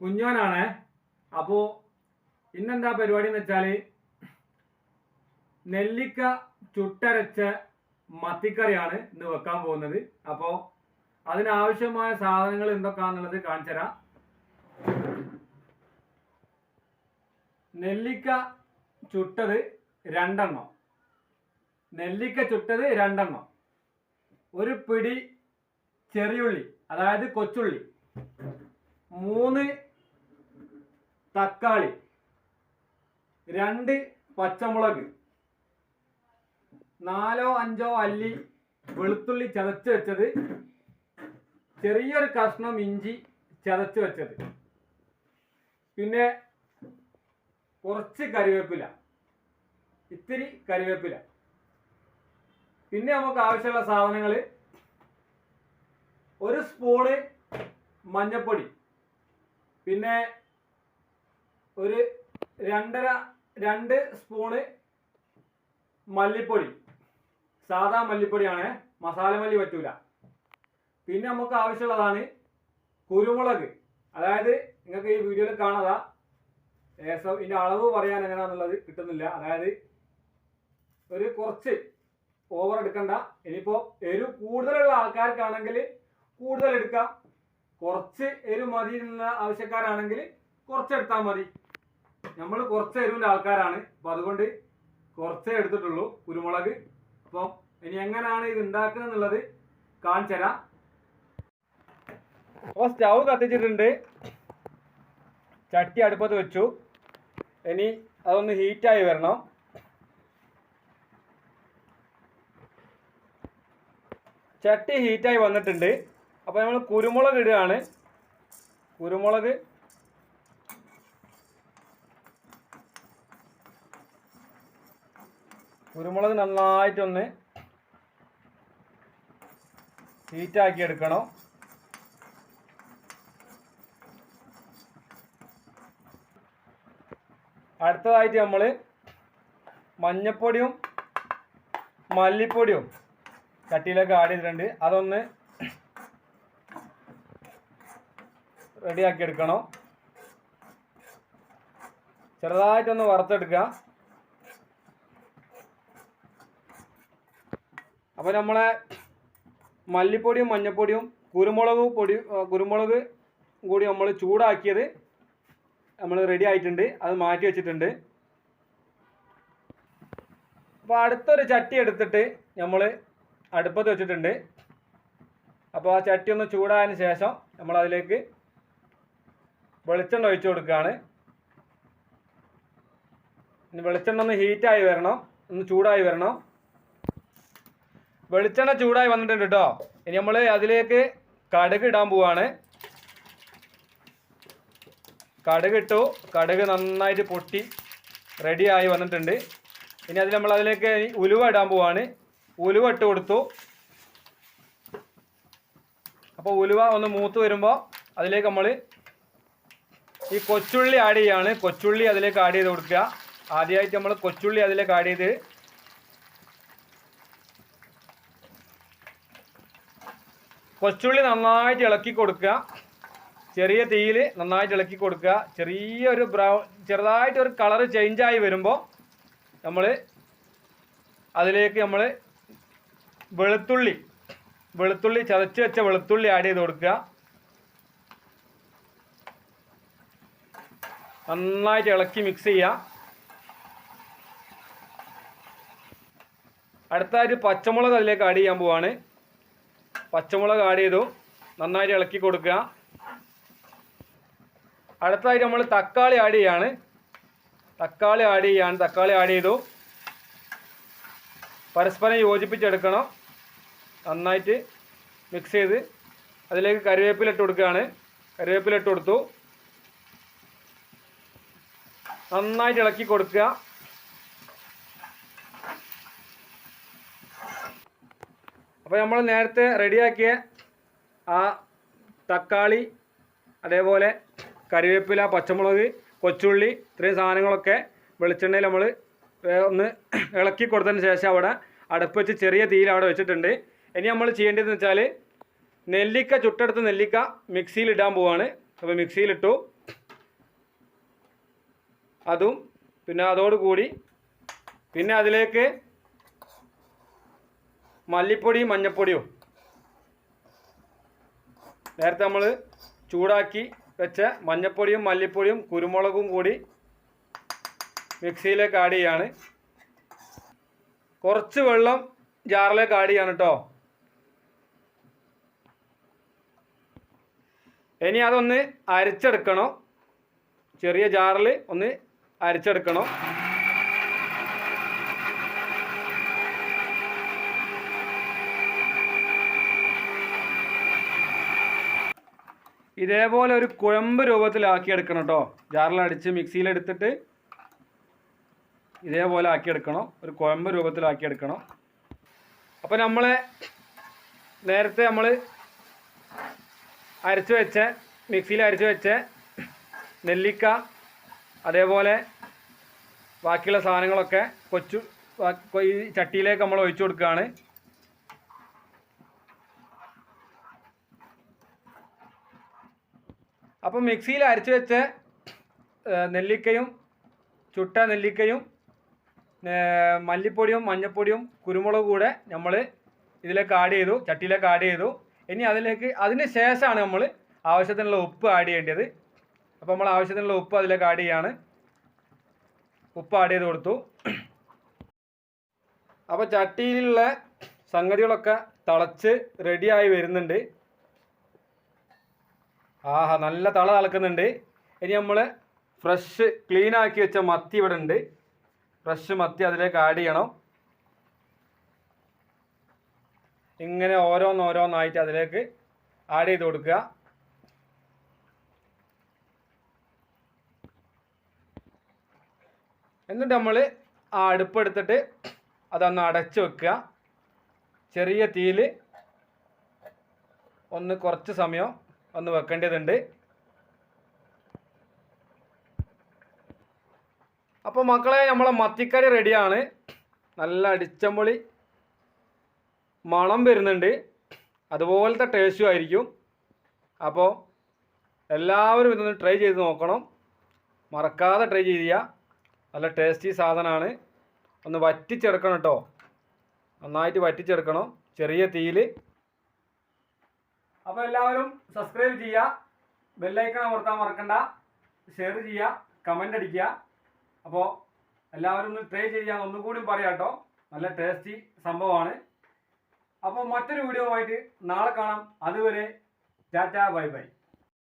കുഞ്ഞോനാണ്. അപ്പോൾ ഇന്നെന്താ പരിപാടി എന്ന് വെച്ചാൽ നെല്ലിക്ക ചുട്ടരച്ച മത്തിക്കറിയാണ് ഇന്ന് വെക്കാൻ പോകുന്നത്. അപ്പോൾ അതിനാവശ്യമായ സാധനങ്ങൾ എന്തൊക്കെയാണെന്നുള്ളത് കാണിച്ചു തരാം. നെല്ലിക്ക ചുട്ടത് രണ്ടെണ്ണം. നെല്ലിക്ക ചുട്ടത് രണ്ടെണ്ണം. ഒരു പിടി ചെറിയുള്ളി അതായത് കൊച്ചുള്ളി. മൂന്ന് തക്കാളി. രണ്ട് പച്ചമുളക്. നാലോ അഞ്ചോ അല്ലി വെളുത്തുള്ളി ചതച്ച് വെച്ചത്. ചെറിയൊരു കഷ്ണം ഇഞ്ചി ചതച്ച് വെച്ചത്. പിന്നെ കുറച്ച് കറിവേപ്പില. ഇത്തിരി കറിവേപ്പില. പിന്നെ നമുക്ക് ആവശ്യമുള്ള സാധനങ്ങൾ. ഒരു സ്പൂണ് മഞ്ഞൾപ്പൊടി പിന്നെ ഒരു രണ്ടര രണ്ട് സ്പൂണ് മല്ലിപ്പൊടി. സാധാ മല്ലിപ്പൊടിയാണ്. മസാല മല്ലി പറ്റൂല. പിന്നെ നമുക്ക് ആവശ്യമുള്ളതാണ് കുരുമുളക്. അതായത് നിങ്ങൾക്ക് ഈ വീഡിയോയിൽ കാണാതാ ഏസം ഇതിന്റെ അളവ് പറയാൻ എങ്ങനെയാണെന്നുള്ളത് കിട്ടുന്നില്ല. അതായത് ഒരു കുറച്ച് ഓവർ എടുക്കണ്ട. ഇനിയിപ്പോ എരു കൂടുതലുള്ള ആൾക്കാർക്കാണെങ്കിൽ കൂടുതൽ എടുക്കാം. കുറച്ച് എരു മതി എന്നുള്ള ആവശ്യക്കാരാണെങ്കിൽ കുറച്ച് എടുത്താൽ മതി. നമ്മൾ കുറച്ച് എരിവിന്റെ ആൾക്കാരാണ്. അപ്പോൾ അതുകൊണ്ട് കുറച്ചേ എടുത്തിട്ടുള്ളൂ കുരുമുളക്. അപ്പം ഇനി എങ്ങനെയാണ് ഇത് ഉണ്ടാക്കുന്നത് എന്നുള്ളത് കാണിച്ചു തരാം. അപ്പോൾ സ്റ്റൗ കത്തിച്ചിട്ടുണ്ട്. ചട്ടി അടുപ്പത്ത് വെച്ചു. ഇനി അതൊന്ന് ഹീറ്റായി വരണം. ചട്ടി ഹീറ്റായി വന്നിട്ടുണ്ട്. അപ്പോൾ നമ്മൾ കുരുമുളക് ഇടുകയാണ്. കുരുമുളക് കുരുമുളക് നന്നായിട്ടൊന്ന് ഹീറ്റാക്കി എടുക്കണം. അടുത്തതായിട്ട് നമ്മൾ മഞ്ഞപ്പൊടിയും മല്ലിപ്പൊടിയും ചട്ടിയിലേക്ക് ആഡ് ചെയ്തിട്ടുണ്ട്. അതൊന്ന് റെഡിയാക്കി എടുക്കണം. ചെറുതായിട്ടൊന്ന് വറുത്തെടുക്കുക. അപ്പോൾ നമ്മളെ മല്ലിപ്പൊടിയും മഞ്ഞപ്പൊടിയും കുരുമുളക് പൊടി കുരുമുളക് കൂടി നമ്മൾ ചൂടാക്കിയത് നമ്മൾ റെഡി ആയിട്ടുണ്ട്. അത് മാറ്റി വെച്ചിട്ടുണ്ട്. അപ്പോൾ അടുത്തൊരു ചട്ടി എടുത്തിട്ട് നമ്മൾ അടുപ്പത്ത് വെച്ചിട്ടുണ്ട്. അപ്പോൾ ആ ചട്ടി ഒന്ന് ചൂടായതിന് ശേഷം നമ്മൾ അതിലേക്ക് വെളിച്ചെണ്ണ ഒഴിച്ചു കൊടുക്കുകയാണ്. വെളിച്ചെണ്ണ ഒന്ന് ഹീറ്റായി വരണം. ഒന്ന് ചൂടായി വരണം. വെളിച്ചെണ്ണ ചൂടായി വന്നിട്ടുണ്ട് കേട്ടോ. ഇനി നമ്മൾ അതിലേക്ക് കടുക് ഇടാൻ പോവാണ്. കടുക് ഇട്ടു. കടുക് നന്നായിട്ട് പൊട്ടി റെഡിയായി വന്നിട്ടുണ്ട്. ഇനി അതിൽ നമ്മൾ അതിലേക്ക് ഉലുവ ഇടാൻ പോവാണ്. ഉലുവ ഇട്ട് കൊടുത്തു. അപ്പോൾ ഉലുവ ഒന്ന് മൂത്ത് വരുമ്പോൾ അതിലേക്ക് നമ്മൾ ഈ കൊച്ചുള്ളി ആഡ് ചെയ്യാണ്. കൊച്ചുള്ളി അതിലേക്ക് ആഡ് ചെയ്ത് കൊടുക്കുക. ആദ്യമായിട്ട് നമ്മൾ കൊച്ചുള്ളി അതിലേക്ക് ആഡ് ചെയ്ത് കൊച്ചുള്ളി നന്നായിട്ട് ഇളക്കി കൊടുക്കുക. ചെറിയ തീയിൽ നന്നായിട്ട് ഇളക്കി കൊടുക്കുക. ചെറിയൊരു ബ്രൗൺ ചെറുതായിട്ട് ഒരു കളറ് ചേഞ്ചായി വരുമ്പോൾ നമ്മൾ അതിലേക്ക് നമ്മൾ വെളുത്തുള്ളി വെളുത്തുള്ളി ചതച്ച് വെച്ച വെളുത്തുള്ളി ആഡ് ചെയ്ത് കൊടുക്കുക. നന്നായിട്ട് ഇളക്കി മിക്സ് ചെയ്യുക. അടുത്തായിട്ട് പച്ചമുളക് അതിലേക്ക് ആഡ് ചെയ്യാൻ പോവാണ്. പച്ചമുളക് ആഡ് ചെയ്തു. നന്നായിട്ട് ഇളക്കി കൊടുക്കുക. അടുത്തതായിട്ട് നമ്മൾ തക്കാളി ആഡ് ചെയ്യാണ്. തക്കാളി ആഡ് ചെയ്യാണ്. തക്കാളി ആഡ് ചെയ്തു. പരസ്പരം യോജിപ്പിച്ചെടുക്കണം. നന്നായിട്ട് മിക്സ് ചെയ്ത് അതിലേക്ക് കറിവേപ്പില ഇട്ട് കൊടുക്കുകയാണ്. കറിവേപ്പില ഇട്ട് കൊടുത്തു. നന്നായിട്ട് ഇളക്കി കൊടുക്കുക. അപ്പോൾ നമ്മൾ നേരത്തെ റെഡിയാക്കിയ ആ തക്കാളി അതേപോലെ കറിവേപ്പില പച്ചമുളക് കൊച്ചുള്ളി ഇത്രയും സാധനങ്ങളൊക്കെ വെളിച്ചെണ്ണയിൽ നമ്മൾ ഒന്ന് ഇളക്കി കൊടുത്തതിന് ശേഷം അവിടെ അടുപ്പ് വെച്ച് ചെറിയ തീയിൽ അവിടെ വെച്ചിട്ടുണ്ട്. ഇനി നമ്മൾ ചെയ്യേണ്ടതെന്ന് വെച്ചാൽ നെല്ലിക്ക ചുട്ടെടുത്ത് നെല്ലിക്ക മിക്സിയിൽ ഇടാൻ പോവാണ്. അപ്പോൾ മിക്സിയിലിട്ടു അതും പിന്നെ അതോടുകൂടി പിന്നെ അതിലേക്ക് മല്ലിപ്പൊടിയും മഞ്ഞപ്പൊടിയും. നേരത്തെ നമ്മൾ ചൂടാക്കി വെച്ച മഞ്ഞപ്പൊടിയും മല്ലിപ്പൊടിയും കുരുമുളകും കൂടി മിക്സിയിലേക്ക് ആഡ് ചെയ്യാണ്. കുറച്ച് വെള്ളം ജാറിലേക്ക് ആഡ് ചെയ്യാണ് കേട്ടോ ഇനി അതൊന്ന് അരച്ചെടുക്കണം. ചെറിയ ജാറിൽ ഒന്ന് അരച്ചെടുക്കണം. ഇതേപോലെ ഒരു കുഴമ്പ് രൂപത്തിലാക്കി എടുക്കണം കേട്ടോ. ജാറിലടിച്ച് മിക്സിയിലെടുത്തിട്ട് ഇതേപോലെ ആക്കിയെടുക്കണം ഒരു കുഴമ്പ് രൂപത്തിലാക്കി എടുക്കണം. അപ്പോൾ നമ്മൾ നേരത്തെ നമ്മൾ അരച്ച് വെച്ച മിക്സിയിൽ അരച്ച് വെച്ച നെല്ലിക്ക അതേപോലെ ബാക്കിയുള്ള സാധനങ്ങളൊക്കെ കൊച്ചു ഈ ചട്ടിയിലേക്ക് നമ്മൾ ഒഴിച്ചു കൊടുക്കുകയാണ്. അപ്പോൾ മിക്സിയിൽ അരച്ച് വെച്ച നെല്ലിക്കയും ചുട്ട നെല്ലിക്കയും മല്ലിപ്പൊടിയും മഞ്ഞൾപ്പൊടിയും കുരുമുളക് കൂടെ നമ്മൾ ഇതിലേക്ക് ആഡ് ചെയ്തു ചട്ടിയിലേക്ക് ആഡ് ചെയ്തു. ഇനി അതിലേക്ക് അതിന് ശേഷമാണ് നമ്മൾ ആവശ്യത്തിനുള്ള ഉപ്പ് ആഡ് ചെയ്യേണ്ടത്. അപ്പോൾ നമ്മൾ ആവശ്യത്തിനുള്ള ഉപ്പ് അതിലേക്ക് ആഡ് ചെയ്യാണ്. ഉപ്പ് ആഡ് ചെയ്ത് കൊടുത്തു. അപ്പോൾ ചട്ടിയിലുള്ള സംഗതികളൊക്കെ തിളച്ച് റെഡിയായി വരുന്നുണ്ട്. ആഹാ നല്ല തള തളക്കുന്നുണ്ട്. ഇനി നമ്മൾ ഫ്രഷ് ക്ലീൻ ആക്കി വെച്ച മത്തി ഇവിടെ ഉണ്ട്. ഫ്രഷ് മത്തി അതിലേക്ക് ആഡ് ചെയ്യണം. ഇങ്ങനെ ഓരോന്നോരോന്നായിട്ട് അതിലേക്ക് ആഡ് ചെയ്ത് കൊടുക്കുക. എന്നിട്ട് നമ്മൾ ആ അടുപ്പെടുത്തിട്ട് അതൊന്ന് അടച്ച് വെക്കുക. ചെറിയ തീയിൽ ഒന്ന് കുറച്ച് സമയം ഒന്ന് വെക്കേണ്ടതുണ്ട്. അപ്പോൾ മക്കളെ നമ്മളെ മത്തിക്കറി റെഡിയാണ് നല്ല അടിച്ചമ്പൊളി മണം വരുന്നുണ്ട്. അതുപോലത്തെ ടേസ്റ്റും ആയിരിക്കും. അപ്പോൾ എല്ലാവരും ഇതൊന്ന് ട്രൈ ചെയ്ത് നോക്കണം. മറക്കാതെ ട്രൈ ചെയ്യുക. നല്ല ടേസ്റ്റി സാധനമാണ്. ഒന്ന് വറ്റിച്ചെടുക്കണം കേട്ടോ. നന്നായിട്ട് വറ്റിച്ചെടുക്കണം. ചെറിയ തീയിൽ. അപ്പോൾ എല്ലാവരും സബ്സ്ക്രൈബ് ചെയ്യുക. ബെല്ലൈക്കൺ അമർത്താൻ മറക്കണ്ട. ഷെയർ ചെയ്യുക. കമന്റ് അടിക്കുക. അപ്പോൾ എല്ലാവരും ഒന്ന് ട്രൈ ചെയ്യാൻ ഒന്നുകൂടി പറയാം കേട്ടോ. നല്ല ടേസ്റ്റി സംഭവമാണ്. അപ്പോൾ മറ്റൊരു വീഡിയോ ആയിട്ട് നാളെ കാണാം. അതുവരെ ടാറ്റ ബൈ ബൈ.